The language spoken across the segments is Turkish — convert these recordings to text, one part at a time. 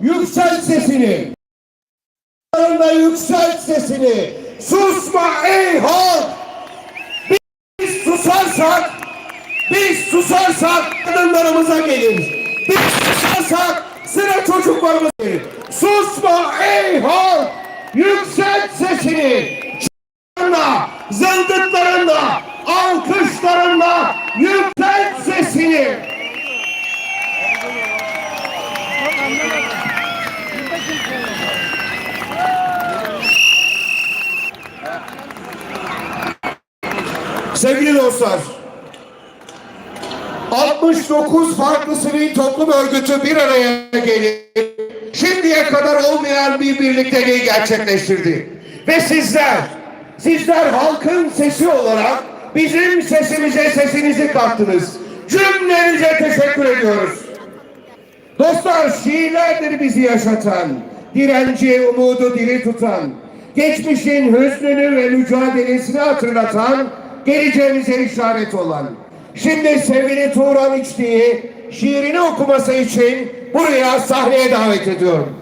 Yükselt sesini. Yükselt sesini. Susma ey halk. Biz susarsak, biz susarsak kadınlarımıza gelir. Biz susarsak sıra çocuklarımıza gelir. Susma ey halk. Yükselt sesini. Çığlıklarınla, zılgıtlarınla, alkışlarınla yükselt sesini. Sevgili dostlar, 69 farklı sivil toplum örgütü bir araya gelip şimdiye kadar olmayan bir birlikteliği gerçekleştirdi. Ve sizler, sizler halkın sesi olarak bizim sesimize sesinizi kattınız. Cümlenize teşekkür ediyoruz. Dostlar şiirlerdir bizi yaşatan, direnci, umudu diri tutan, geçmişin hüznünü ve mücadelesini hatırlatan, geleceğimize işaret olan. Şimdi sevgili Tuğran İçtiği şiirini okuması için buraya sahneye davet ediyorum.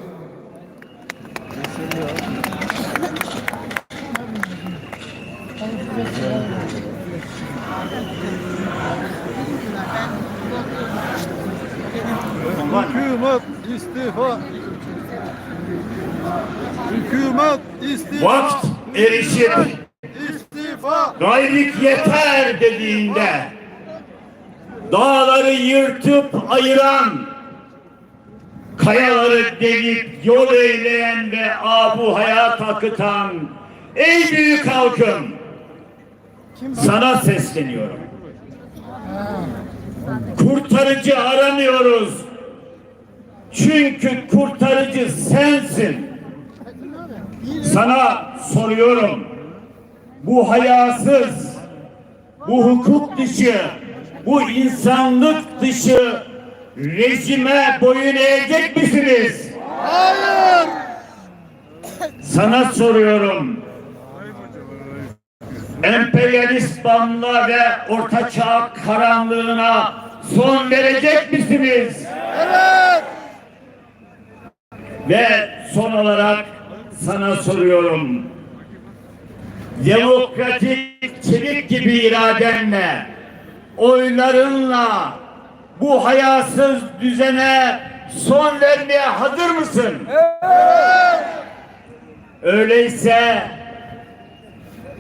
Hükümet istifa. Hükümet istifa. Vakt İstifa. Gayrik yeter dediğinde dağları yırtıp ayıran kayaları delip yol eyleyen ve abu hayat akıtan ey büyük halkım sana sesleniyorum. Kurtarıcı aramıyoruz. Çünkü kurtarıcı sensin. Sana soruyorum. Bu hayasız, bu hukuk dışı, bu insanlık dışı rejime boyun eğecek misiniz? Hayır. Sana soruyorum. Emperyalist banla ve ortaçağ karanlığına son verecek misiniz? Evet. Ve son olarak sana soruyorum. Demokratik çelik gibi iradenle, oylarınla bu hayasız düzene son vermeye hazır mısın? Öyleyse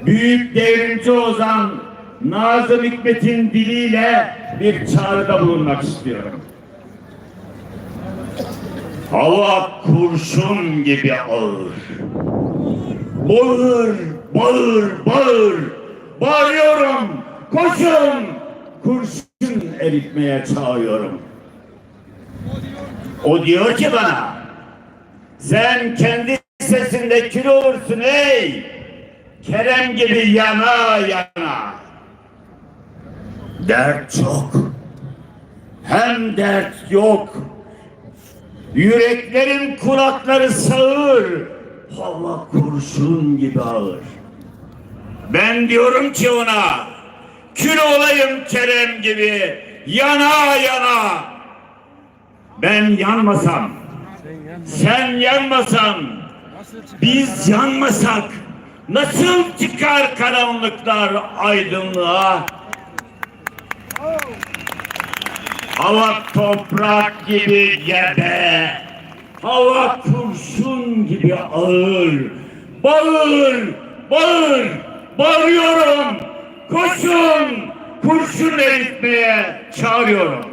büyük devrimci Ozan Nazım Hikmet'in diliyle bir çağrıda bulunmak istiyorum. Hava kurşun gibi ağır. Bağır, bağır, bağır. Bağırıyorum. Koşun. Kurşun eritmeye çağırıyorum. O diyor ki bana, sen kendi sesinde kül olursun ey. Kerem gibi yana yana. Dert çok. Hem dert yok. Yüreklerin kulakları sağır. Hava kurşun gibi ağır. Ben diyorum ki ona, kül olayım Kerem gibi, yana yana. Ben yanmasam, sen yanmasan, biz yanmasak, nasıl çıkar karanlıklar aydınlığa? Hava toprak gibi gebe, hava kurşun gibi ağır. Bağır, bağır, bağırıyorum. Koşun, kurşun eritmeye çağırıyorum.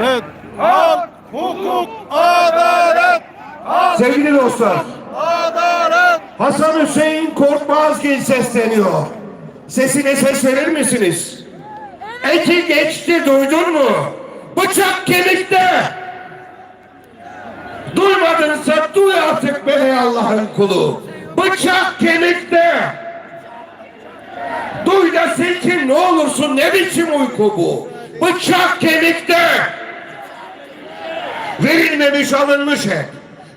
Evet. Halk, hukuk, adalet. Sevgili dostlar, Adalet. Hasan Hüseyin Korkmazgil sesleniyor. Sesine ses verir misiniz? Eti geçti duydun mu? Bıçak kemikte. Duymadınsa duy artık be Allah'ın kulu. Bıçak kemikte. Duy da silkin ne olursun ne biçim uyku bu? Bıçak kemikte. Verilmemiş alınmış hep.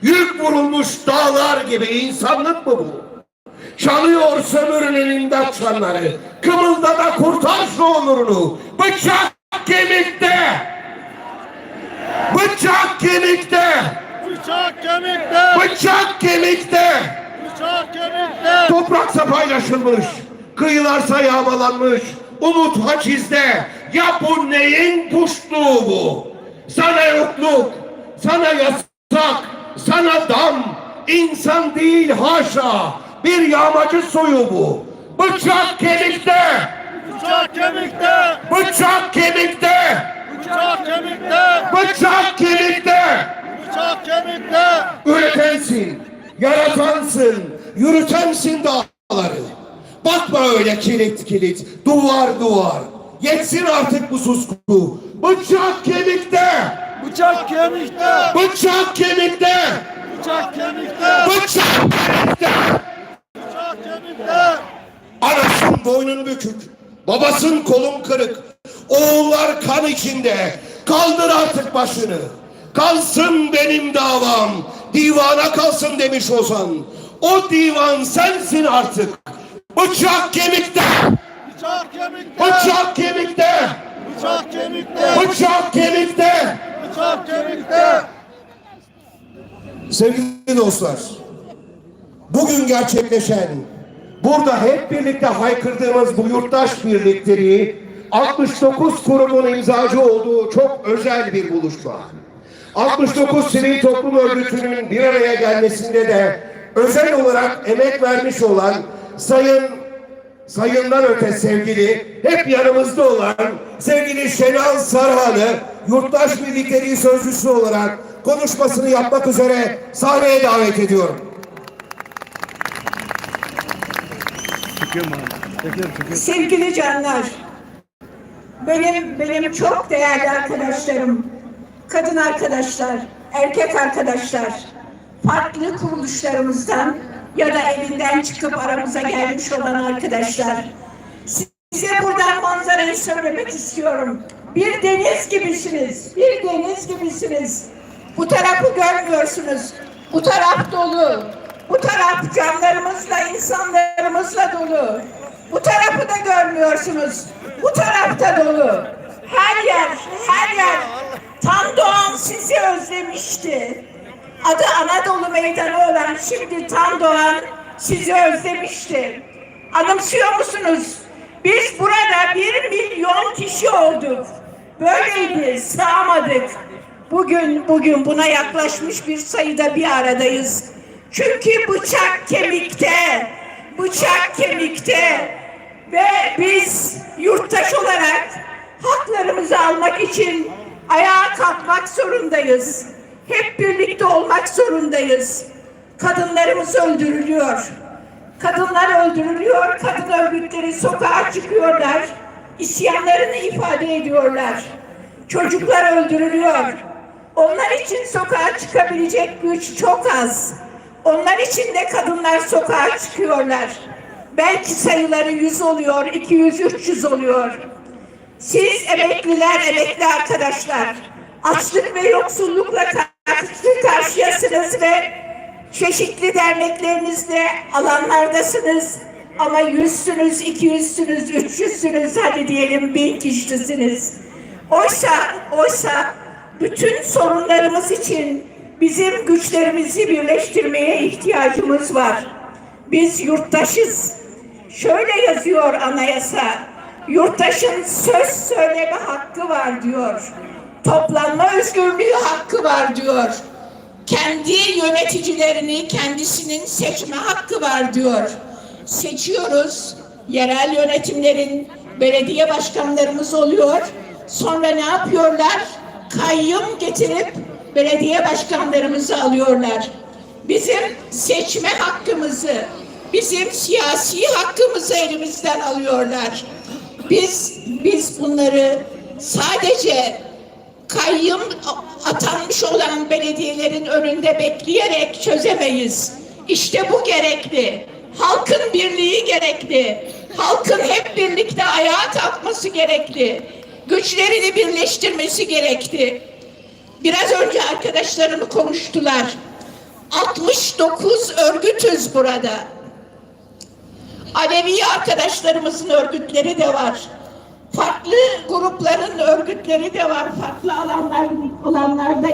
Yük vurulmuş dağlar gibi insanlık mı bu? Çalıyor sömürülenin daçanları. Kımılda da kurtar şu onurunu. Bıçak kemikte. Bıçak kemikte. Bıçak kemikte. Bıçak kemikte. Bıçak kemikte. Topraksa paylaşılmış. Kıyılarsa yağmalanmış. Umut hacizde. Ya bu neyin puşluğu bu? Sana yokluk. Sana yasak. Sana dam. İnsan değil haşa. Bir yağmacı soyu bu. Bıçak kemikte. Bıçak kemikte. Bıçak kemikte. Bıçak kemikte. Bıçak kemikte. Bıçak kemikte. Üretensin, yaratansın, yürütensin dağları. Bakma öyle kilit kilit, duvar duvar. Yetsin artık bu susku. Bıçak kemikte, Bıçak kemikte. bıçak kemikte, Bıçak kemikte. bıçak kemikte. Anasın boynun bükük, babasın kolun kırık. Oğullar kan içinde. Kaldır artık başını. Kalsın benim davam. Divana kalsın demiş Ozan. O divan sensin artık. Bıçak kemikte. Bıçak kemikte. Bıçak kemikte. Bıçak kemikte. Bıçak kemikte. Bıçak kemikte. Sevgili dostlar, bugün gerçekleşen, burada hep birlikte haykırdığımız bu yurttaş birlikteliği, 69 kurumun imzacı olduğu çok özel bir buluşma. 69 sivil toplum örgütünün bir araya gelmesinde de özel olarak emek vermiş olan Sayın Sayından öte sevgili, hep yanımızda olan sevgili Şenal Sarhan'ı yurttaş birlikteliği sözcüsü olarak konuşmasını yapmak üzere sahneye davet ediyorum. Sevgili canlar, benim benim çok değerli arkadaşlarım, kadın arkadaşlar, erkek arkadaşlar, farklı kuruluşlarımızdan ya da evinden çıkıp aramıza gelmiş olan arkadaşlar. Size buradan manzarayı söylemek istiyorum. Bir deniz gibisiniz, bir deniz gibisiniz. Bu tarafı görmüyorsunuz, bu taraf dolu. Bu taraf canlarımızla, insanlarımızla dolu. Bu tarafı da görmüyorsunuz. Bu tarafta dolu. Her yer, her yer. Tan Doğan sizi özlemişti. Adı Anadolu Meydanı olan şimdi Tan Doğan sizi özlemişti. Anımsıyor musunuz? Biz burada bir milyon kişi olduk. Böyleydi, sığamadık. Bugün, bugün buna yaklaşmış bir sayıda bir aradayız. Çünkü bıçak kemikte, bıçak kemikte ve biz yurttaş olarak haklarımızı almak için ayağa kalkmak zorundayız. Hep birlikte olmak zorundayız. Kadınlarımız öldürülüyor. Kadınlar öldürülüyor, kadın örgütleri sokağa çıkıyorlar, isyanlarını ifade ediyorlar. Çocuklar öldürülüyor. Onlar için sokağa çıkabilecek güç çok az. Onlar için de kadınlar sokağa çıkıyorlar. Belki sayıları 100 oluyor, 200, 300 oluyor. Siz emekliler, emekli arkadaşlar, açlık ve yoksullukla karşı karşıyasınız ve çeşitli derneklerinizle alanlardasınız. Ama yüzsünüz, iki yüzsünüz, üç yüzsünüz, hadi diyelim bin kişisiniz. Oysa, oysa bütün sorunlarımız için bizim güçlerimizi birleştirmeye ihtiyacımız var. Biz yurttaşız. Şöyle yazıyor anayasa. Yurttaşın söz söyleme hakkı var diyor. Toplanma özgürlüğü hakkı var diyor. Kendi yöneticilerini kendisinin seçme hakkı var diyor. Seçiyoruz. Yerel yönetimlerin belediye başkanlarımız oluyor. Sonra ne yapıyorlar? Kayyum getirip belediye başkanlarımızı alıyorlar. Bizim seçme hakkımızı, bizim siyasi hakkımızı elimizden alıyorlar. Biz biz bunları sadece kayyum atanmış olan belediyelerin önünde bekleyerek çözemeyiz. İşte bu gerekli. Halkın birliği gerekli. Halkın hep birlikte ayağa kalkması gerekli. Güçlerini birleştirmesi gerekli. Biraz önce arkadaşlarım konuştular. 69 örgütüz burada. Alevi arkadaşlarımızın örgütleri de var. Farklı grupların örgütleri de var. Farklı alanlar olanlarda